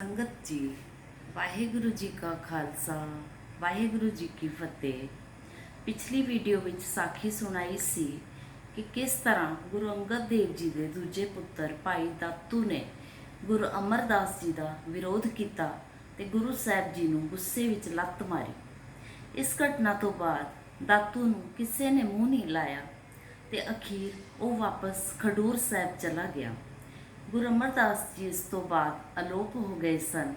ਸੰਗਤ ਜੀ, ਵਾਹਿਗੁਰੂ ਜੀ ਕਾ ਖਾਲਸਾ, ਵਾਹਿਗੁਰੂ ਜੀ ਕੀ ਫਤਿਹ। ਪਿਛਲੀ ਵੀਡੀਓ ਵਿੱਚ ਸਾਖੀ ਸੁਣਾਈ ਸੀ ਕਿ ਕਿਸ ਤਰ੍ਹਾਂ ਗੁਰੂ ਅੰਗਦ ਦੇਵ ਜੀ ਦੇ ਦੂਜੇ ਪੁੱਤਰ ਭਾਈ ਦਾਤੂ ਨੇ ਗੁਰੂ ਅਮਰਦਾਸ ਜੀ ਦਾ ਵਿਰੋਧ ਕੀਤਾ ਤੇ ਗੁਰੂ ਸਾਹਿਬ ਜੀ ਨੂੰ ਗੁੱਸੇ ਵਿੱਚ ਲੱਤ ਮਾਰੀ। ਇਸ ਘਟਨਾ ਤੋਂ ਬਾਅਦ ਦਾਤੂ ਨੂੰ ਕਿਸੇ ਨੇ ਮੂੰਹ ਨਹੀਂ ਲਾਇਆ ਤੇ ਅਖੀਰ ਉਹ ਵਾਪਸ ਖਡੂਰ ਸਾਹਿਬ ਚਲਾ ਗਿਆ। ਗੁਰੂ ਅਮਰਦਾਸ ਜੀ ਇਸ ਤੋਂ ਬਾਅਦ ਅਲੋਪ ਹੋ ਗਏ ਸਨ।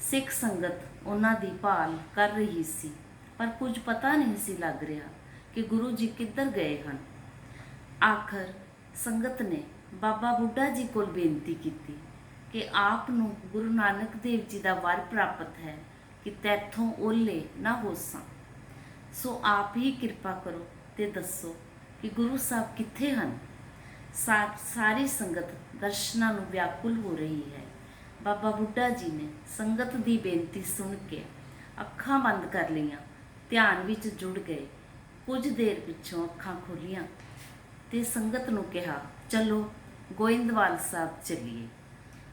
ਸਿੱਖ ਸੰਗਤ ਉਹਨਾਂ ਦੀ ਭਾਲ ਕਰ ਰਹੀ ਸੀ, ਪਰ ਕੁਝ ਪਤਾ ਨਹੀਂ ਸੀ ਲੱਗ ਰਿਹਾ ਕਿ ਗੁਰੂ ਜੀ ਕਿੱਧਰ ਗਏ ਹਨ। ਆਖਰ ਸੰਗਤ ਨੇ ਬਾਬਾ ਬੁੱਢਾ ਜੀ ਕੋਲ ਬੇਨਤੀ ਕੀਤੀ ਕਿ ਆਪ ਨੂੰ ਗੁਰੂ ਨਾਨਕ ਦੇਵ ਜੀ ਦਾ ਵਰ ਪ੍ਰਾਪਤ ਹੈ ਕਿ ਤੈਥੋਂ ਓਲੇ ਨਾ ਹੋਸਾਂ ਸੋ ਆਪ ਹੀ ਕਿਰਪਾ ਕਰੋ ਤੇ ਦੱਸੋ ਕਿ ਗੁਰੂ ਸਾਹਿਬ ਕਿੱਥੇ ਹਨ? ਸਾਰੀ ਸੰਗਤ ਦਰਸ਼ਨਾਂ ਨੂੰ ਵਿਆਕੁਲ ਹੋ ਰਹੀ ਹੈ। ਬਾਬਾ ਬੁੱਢਾ ਜੀ ਨੇ ਸੰਗਤ ਦੀ ਬੇਨਤੀ ਸੁਣ ਕੇ ਅੱਖਾਂ ਬੰਦ ਕਰ ਲਈਆਂ, ਧਿਆਨ ਵਿੱਚ ਜੁੜ ਗਏ। ਕੁਝ ਦੇਰ ਪਿੱਛੋਂ ਅੱਖਾਂ ਖੋਲੀਆਂ ਤੇ ਸੰਗਤ ਨੂੰ ਕਿਹਾ, ਚਲੋ, ਗੋਇੰਦਵਾਲ ਸਾਹਿਬ ਚੱਲੀਏ।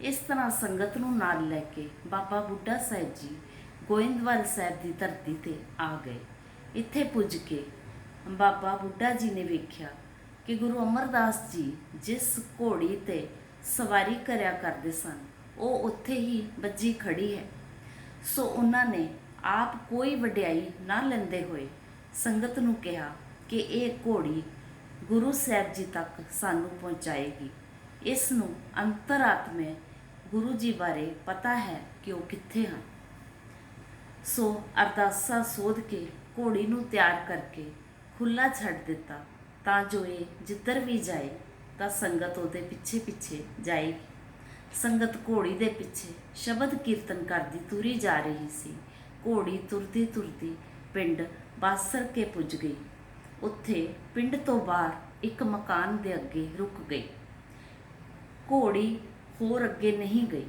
ਇਸ ਤਰ੍ਹਾਂ ਸੰਗਤ ਨੂੰ ਨਾਲ ਲੈ ਕੇ ਬਾਬਾ ਬੁੱਢਾ ਸਾਹਿਬ ਜੀ ਗੋਇੰਦਵਾਲ ਸਾਹਿਬ ਦੀ ਧਰਤੀ ਤੇ ਆ ਗਏ। ਇੱਥੇ ਪੁੱਜ ਕੇ ਬਾਬਾ ਬੁੱਢਾ ਜੀ ਨੇ ਵੇਖਿਆ ਕਿ ਗੁਰੂ ਅਮਰਦਾਸ ਜੀ ਜਿਸ ਘੋੜੀ ਤੇ ਸਵਾਰੀ ਕਰਿਆ ਕਰਦੇ ਸਨ, ਉਹ ਉੱਥੇ ਹੀ ਵੱਜੀ ਖੜੀ ਹੈ। ਸੋ ਉਹਨਾਂ ਨੇ ਆਪ ਕੋਈ ਵਡਿਆਈ ਨਾ ਲੈਂਦੇ ਹੋਏ ਸੰਗਤ ਨੂੰ ਕਿਹਾ ਕਿ ਇਹ ਘੋੜੀ ਗੁਰੂ ਸਾਹਿਬ ਜੀ ਤੱਕ ਸਾਨੂੰ ਪਹੁੰਚਾਏਗੀ। ਇਸ ਨੂੰ ਅੰਤਰਾਤਮੇ ਗੁਰੂ ਜੀ ਬਾਰੇ ਪਤਾ ਹੈ ਕਿ ਉਹ ਕਿੱਥੇ ਹਨ। ਸੋ ਅਰਦਾਸਾ ਸੋਧ ਕੇ ਘੋੜੀ ਨੂੰ ਤਿਆਰ ਕਰਕੇ ਖੁੱਲਾ ਛੱਡ ਦਿੱਤਾ। ਤਾਂ ਜੋ ਇਹ ਜਿੱਧਰ ਵੀ ਜਾਏ, ਤਾਂ ਸੰਗਤ ਉਹਦੇ ਪਿੱਛੇ ਪਿੱਛੇ ਜਾਏਗੀ। ਸੰਗਤ ਘੋੜੀ ਦੇ ਪਿੱਛੇ ਸ਼ਬਦ ਕੀਰਤਨ ਕਰਦੀ ਤੁਰੀ ਜਾ ਰਹੀ ਸੀ। ਘੋੜੀ ਤੁਰਦੀ ਤੁਰਦੀ ਪਿੰਡ ਬਾਸਰ ਕੇ ਪੁੱਜ ਗਈ। ਉੱਥੇ ਪਿੰਡ ਤੋਂ ਬਾਹਰ ਇੱਕ ਮਕਾਨ ਦੇ ਅੱਗੇ ਰੁਕ ਗਈ। ਘੋੜੀ ਹੋਰ ਅੱਗੇ ਨਹੀਂ ਗਈ।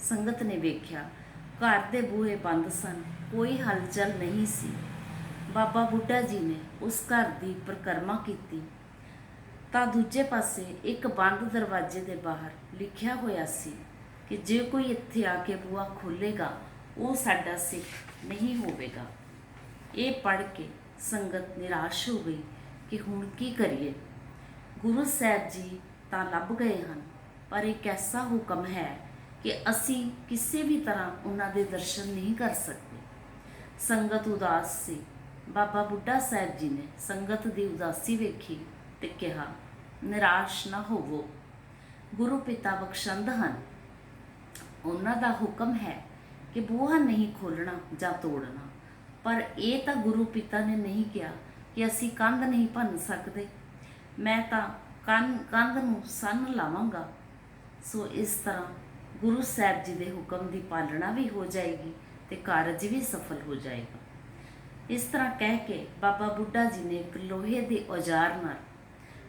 ਸੰਗਤ ਨੇ ਵੇਖਿਆ, ਘਰ ਦੇ ਬੂਹੇ ਬੰਦ ਸਨ, ਕੋਈ ਹਲਚਲ ਨਹੀਂ ਸੀ। ਬਾਬਾ ਬੁੱਢਾ ਜੀ ਨੇ ਉਸ ਘਰ ਦੀ ਪ੍ਰਕਰਮਾ ਕੀਤੀ। ਤਾਂ ਦੂਜੇ ਪਾਸੇ ਇੱਕ ਬੰਦ ਦਰਵਾਜ਼ੇ ਦੇ ਬਾਹਰ ਲਿਖਿਆ ਹੋਇਆ ਸੀ ਕਿ ਜੇ ਕੋਈ ਇੱਥੇ ਆ ਕੇ ਬੂਹਾ ਖੋਲੇਗਾ ਉਹ ਸਾਡਾ ਸਿੱਖ ਨਹੀਂ ਹੋਵੇਗਾ। ਇਹ ਪੜ੍ਹ ਕੇ ਸੰਗਤ ਨਿਰਾਸ਼ ਹੋ ਗਈ ਕਿ ਹੁਣ ਕੀ ਕਰੀਏ। ਗੁਰੂ ਸਾਹਿਬ ਜੀ ਤਾਂ ਲੱਭ ਗਏ ਹਨ, ਪਰ ਇੱਕ ਐਸਾ ਹੁਕਮ ਹੈ ਕਿ ਅਸੀਂ ਕਿਸੇ ਵੀ ਤਰ੍ਹਾਂ ਉਹਨਾਂ ਦੇ ਦਰਸ਼ਨ ਨਹੀਂ ਕਰ ਸਕਦੇ। ਸੰਗਤ ਉਦਾਸ ਸੀ ਬਾਬਾ ਬੁੱਢਾ ਸਾਹਿਬ ਜੀ ਨੇ ਸੰਗਤ ਦੀ ਉਦਾਸੀ ਵੇਖੀ ਤੇ ਕਿਹਾ, ਨਿਰਾਸ਼ ਨਾ ਹੋਵੋ। ਗੁਰੂ ਪਿਤਾ ਬਖਸ਼ੰਦ ਹਨ। ਉਹਨਾਂ ਦਾ ਹੁਕਮ ਹੈ ਕਿ ਬੂਹਾ ਨਹੀਂ ਖੋਲਣਾ ਜਾਂ ਤੋੜਨਾ। ਪਰ ਇਹ ਤਾਂ ਗੁਰੂ ਪਿਤਾ ਨੇ ਨਹੀਂ ਕਿਹਾ ਕਿ ਅਸੀਂ ਕੰਧ ਨਹੀਂ ਭੰਨ ਸਕਦੇ। ਮੈਂ ਤਾਂ ਕੰਨ, ਕੰਧ ਨੂੰ ਸੰਨ ਲਾਵਾਂਗਾ। ਸੋ ਇਸ ਤਰ੍ਹਾਂ ਗੁਰੂ ਸਾਹਿਬ ਜੀ ਦੇ ਹੁਕਮ ਦੀ ਪਾਲਣਾ ਵੀ ਹੋ ਜਾਏਗੀ ਤੇ ਕਾਰਜ ਵੀ ਸਫਲ ਹੋ ਜਾਏਗਾ। ਇਸ ਤਰ੍ਹਾਂ ਕਹਿ ਕੇ ਬਾਬਾ ਬੁੱਢਾ ਜੀ ਨੇ ਇੱਕ ਲੋਹੇ ਦੇ ਔਜ਼ਾਰ ਨਾਲ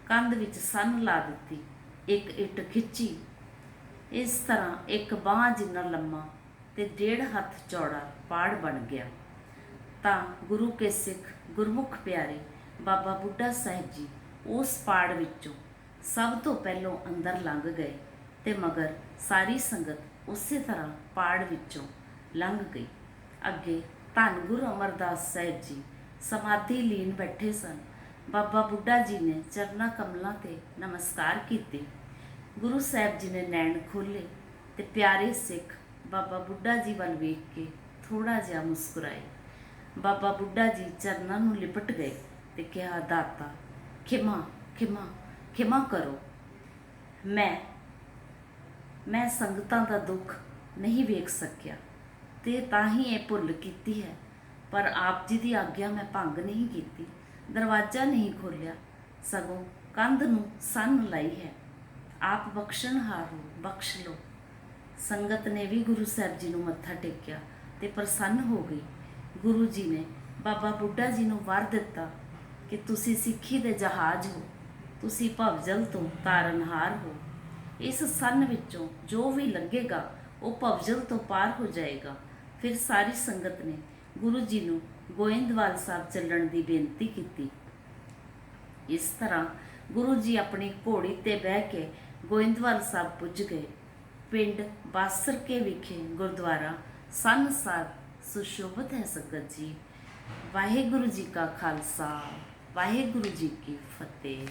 ਕੰਧ ਵਿੱਚ ਸੰਨ ਲਾ ਦਿੱਤੀ, ਇੱਕ ਇੱਟ ਖਿੱਚੀ। ਇਸ ਤਰ੍ਹਾਂ ਇੱਕ ਬਾਹ ਜਿੰਨਾ ਲੰਮਾ ਤੇ ਡੇਢ ਹੱਥ ਚੌੜਾ ਪਾੜ ਬਣ ਗਿਆ। ਤਾਂ ਗੁਰੂ ਕੇ ਸਿੱਖ ਗੁਰਮੁਖ ਪਿਆਰੇ ਬਾਬਾ ਬੁੱਢਾ ਸਾਹਿਬ ਜੀ ਉਸ ਪਾੜ ਵਿੱਚੋਂ ਸਭ ਤੋਂ ਪਹਿਲੋਂ ਅੰਦਰ ਲੰਘ ਗਏ ਤੇ ਮਗਰ ਸਾਰੀ ਸੰਗਤ ਉਸੇ ਤਰ੍ਹਾਂ ਪਾੜ ਵਿੱਚੋਂ ਲੰਘ ਗਈ। ਅੱਗੇ ਧੰਨ ਗੁਰੂ ਅਮਰਦਾਸ ਸਾਹਿਬ ਜੀ ਸਮਾਧੀ ਲੀਨ ਬੈਠੇ ਸਨ। ਬਾਬਾ ਬੁੱਢਾ ਜੀ ਨੇ ਚਰਨਾ ਕਮਲਾਂ ਤੇ ਨਮਸਕਾਰ ਕੀਤੇ। ਗੁਰੂ ਸਾਹਿਬ ਜੀ ਨੇ ਨੈਣ ਖੋਲੇ ਤੇ ਪਿਆਰੇ ਸਿੱਖ ਬਾਬਾ ਬੁੱਢਾ ਜੀ ਵੱਲ ਵੇਖ ਕੇ ਥੋੜਾ ਜਿਹਾ ਮੁਸਕਰਾਏ। ਬਾਬਾ ਬੁੱਢਾ ਜੀ ਚਰਨਾਂ ਨੂੰ ਲਿਪਟ ਗਏ ਤੇ ਕਿਹਾ, ਦਾਤਾ, ਖਿਮਾ ਖਿਮਾ ਖਿਮਾ ਕਰੋ। ਮੈਂ ਮੈਂ ਸੰਗਤਾਂ ਦਾ ਦੁੱਖ ਨਹੀਂ ਵੇਖ ਸਕਿਆ। ਤੇ ਤਾਂ ਹੀ ਇਹ ਭੁੱਲ ਕੀਤੀ ਹੈ। ਪਰ ਆਪ ਜੀ ਦੀ ਆਗਿਆ ਮੈਂ ਭੰਗ ਨਹੀਂ ਕੀਤੀ। ਦਰਵਾਜ਼ਾ ਨਹੀਂ ਖੋਲਿਆ ਸਗੋਂ ਕੰਧ ਨੂੰ ਸੰਨ ਲਾਈ ਹੈ। ਆਪ ਬਖਸ਼ਣਹਾਰ ਹੋ ਬਖਸ਼ ਲੋ ਸੰਗਤ ਨੇ ਵੀ ਗੁਰੂ ਸਾਹਿਬ ਜੀ ਨੂੰ ਮੱਥਾ ਟੇਕਿਆ ਤੇ ਪ੍ਰਸੰਨ ਹੋ ਗਈ। ਗੁਰੂ ਜੀ ਨੇ ਬਾਬਾ ਬੁੱਢਾ ਜੀ ਨੂੰ ਵਰ ਦਿੱਤਾ ਕਿ ਤੁਸੀਂ ਸਿੱਖੀ ਦੇ ਜਹਾਜ਼ ਹੋ। ਤੁਸੀਂ ਭਵਜਲ ਤੋਂ ਤਾਰਨਹਾਰ ਹੋ। ਇਸ ਸੰਨ ਵਿੱਚੋਂ ਜੋ ਵੀ ਲੱਗੇਗਾ, ਉਹ ਭਵਜਲ ਤੋਂ ਪਾਰ ਹੋ ਜਾਏਗਾ। ਫਿਰ ਸਾਰੀ ਸੰਗਤ ਨੇ ਗੁਰੂ ਜੀ ਨੂੰ ਗੋਇੰਦਵਾਲ ਸਾਹਿਬ ਚੱਲਣ ਦੀ ਬੇਨਤੀ ਕੀਤੀ। ਇਸ ਤਰ੍ਹਾਂ ਗੁਰੂ ਜੀ ਆਪਣੀ ਘੋੜੀ ਤੇ ਬਹਿ ਕੇ ਗੋਇੰਦਵਾਲ ਸਾਹਿਬ ਪੁੱਜ ਗਏ। ਪਿੰਡ ਬਾਸਰਕੇ ਵਿਖੇ ਗੁਰਦੁਆਰਾ ਸੰਨਸਰ ਸੁਸ਼ੋਭਿਤ ਹੈ ਸੰਗਤ ਜੀ। ਵਾਹਿਗੁਰੂ ਜੀ ਕਾ ਖਾਲਸਾ, ਵਾਹਿਗੁਰੂ ਜੀ ਕੀ ਫਤਿਹ।